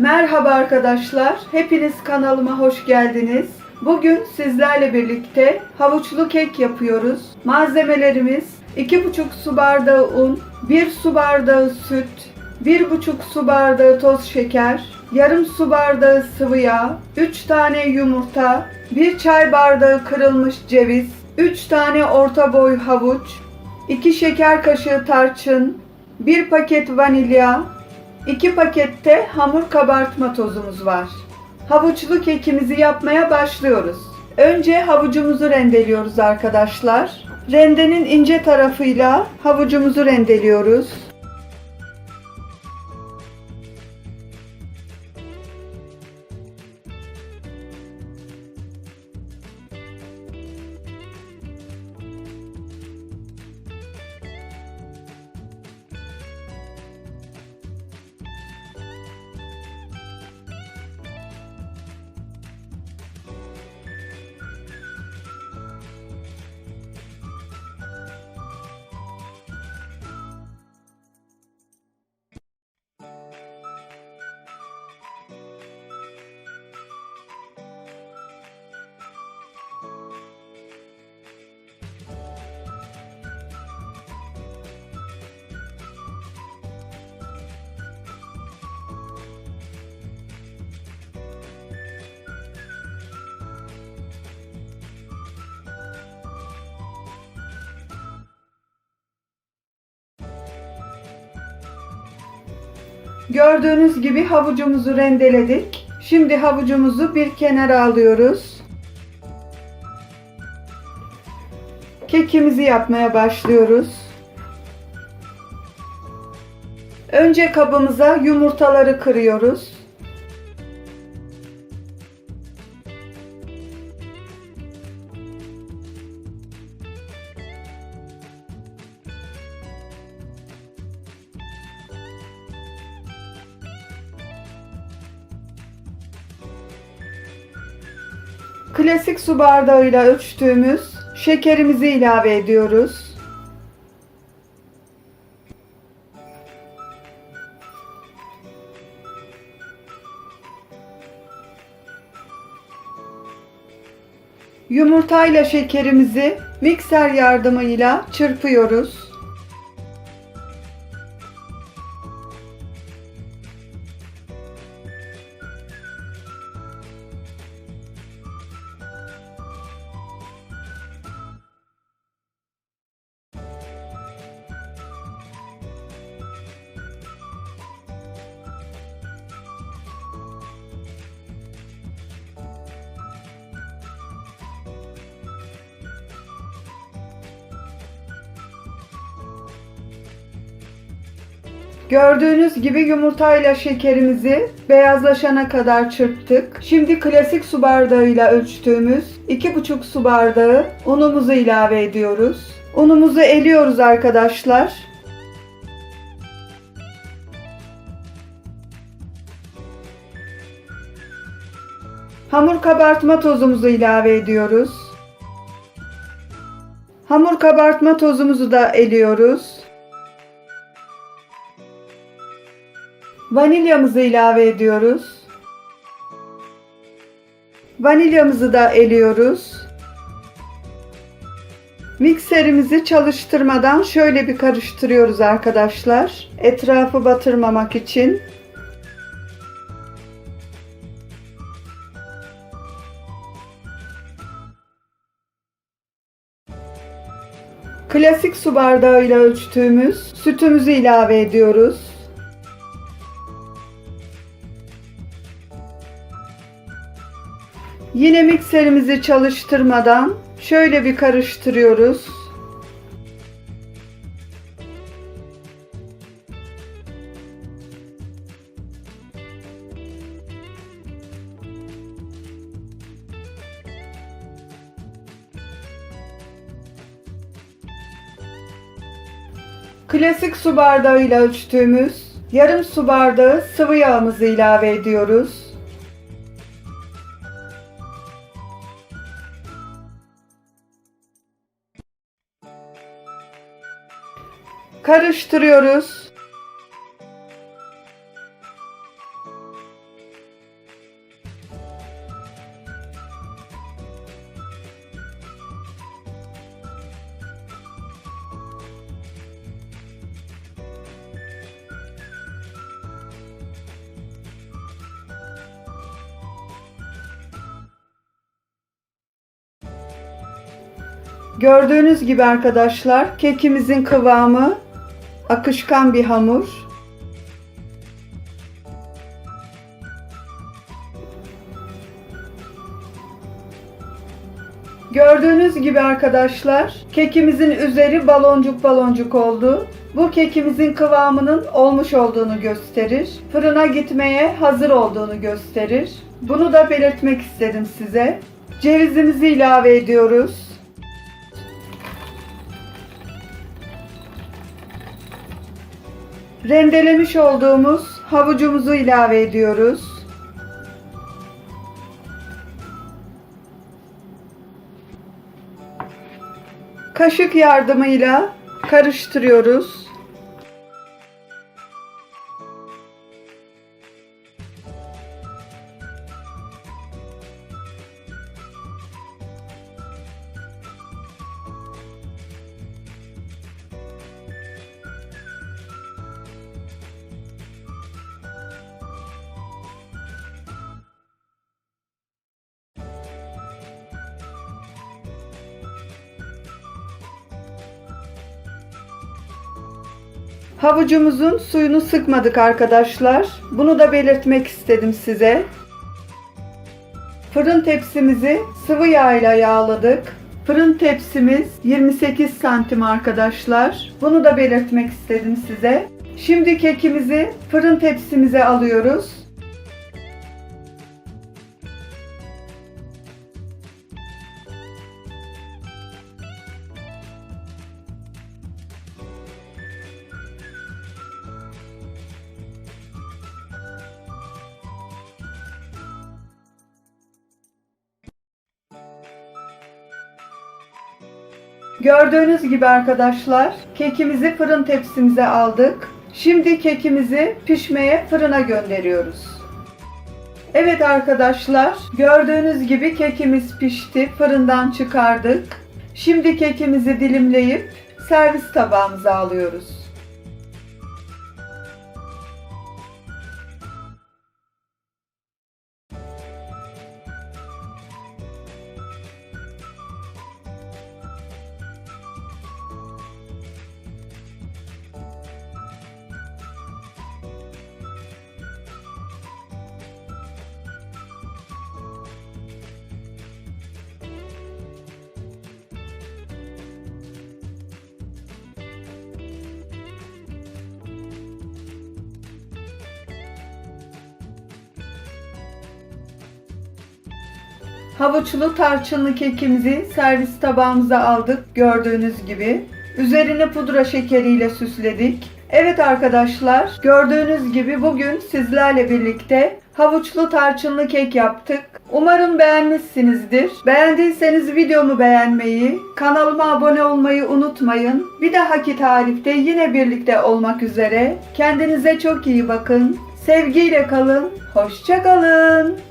Merhaba arkadaşlar, hepiniz kanalıma hoş geldiniz. Bugün sizlerle birlikte havuçlu kek yapıyoruz. Malzemelerimiz 2,5 su bardağı un, 1 su bardağı süt, 1,5 su bardağı toz şeker, yarım su bardağı sıvı yağ, 3 tane yumurta, 1 çay bardağı kırılmış ceviz, 3 tane orta boy havuç, 2 şeker kaşığı tarçın, 1 paket vanilya, 2 pakette hamur kabartma tozumuz var. Havuçlu kekimizi yapmaya başlıyoruz. Önce havucumuzu rendeliyoruz arkadaşlar. Rendenin ince tarafıyla havucumuzu rendeliyoruz. Gördüğünüz gibi havucumuzu rendeledik. Şimdi havucumuzu bir kenara alıyoruz. Kekimizi yapmaya başlıyoruz. Önce kabımıza yumurtaları kırıyoruz. Klasik su bardağıyla ölçtüğümüz şekerimizi ilave ediyoruz. Yumurtayla şekerimizi mikser yardımıyla çırpıyoruz. Gördüğünüz gibi yumurtayla şekerimizi beyazlaşana kadar çırptık. Şimdi klasik su bardağıyla ölçtüğümüz 2,5 su bardağı unumuzu ilave ediyoruz. Unumuzu eliyoruz arkadaşlar. Hamur kabartma tozumuzu ilave ediyoruz. Hamur kabartma tozumuzu da eliyoruz. Vanilyamızı ilave ediyoruz. Vanilyamızı da eliyoruz. Mikserimizi çalıştırmadan şöyle bir karıştırıyoruz arkadaşlar. Etrafı batırmamak için. Klasik su bardağıyla ölçtüğümüz sütümüzü ilave ediyoruz. Yine mikserimizi çalıştırmadan şöyle bir karıştırıyoruz. Klasik su bardağıyla ölçtüğümüz yarım su bardağı sıvı yağımızı ilave ediyoruz. karıştırıyoruz. Gördüğünüz gibi arkadaşlar kekimizin kıvamı akışkan bir hamur. Gördüğünüz gibi arkadaşlar kekimizin üzeri baloncuk baloncuk oldu. Bu kekimizin kıvamının olmuş olduğunu gösterir. Fırına gitmeye hazır olduğunu gösterir. Bunu da belirtmek istedim size. Cevizimizi ilave ediyoruz. Rendelemiş olduğumuz havucumuzu ilave ediyoruz. Kaşık yardımıyla karıştırıyoruz. Havucumuzun suyunu sıkmadık arkadaşlar. Bunu da belirtmek istedim size. Fırın tepsimizi sıvı yağ ile yağladık. Fırın tepsimiz 28 santim arkadaşlar. Bunu da belirtmek istedim size. Şimdi kekimizi fırın tepsimize alıyoruz. Gördüğünüz gibi arkadaşlar kekimizi fırın tepsimize aldık. Şimdi kekimizi pişmeye fırına gönderiyoruz. Evet arkadaşlar gördüğünüz gibi kekimiz pişti. Fırından çıkardık. Şimdi kekimizi dilimleyip servis tabağımıza alıyoruz. Havuçlu tarçınlı kekimizi servis tabağımıza aldık gördüğünüz gibi. Üzerini pudra şekeriyle süsledik. Evet arkadaşlar gördüğünüz gibi bugün sizlerle birlikte havuçlu tarçınlı kek yaptık. Umarım beğenmişsinizdir. Beğendiyseniz videomu beğenmeyi, kanalıma abone olmayı unutmayın. Bir dahaki tarifte yine birlikte olmak üzere. Kendinize çok iyi bakın. Sevgiyle kalın. Hoşça kalın.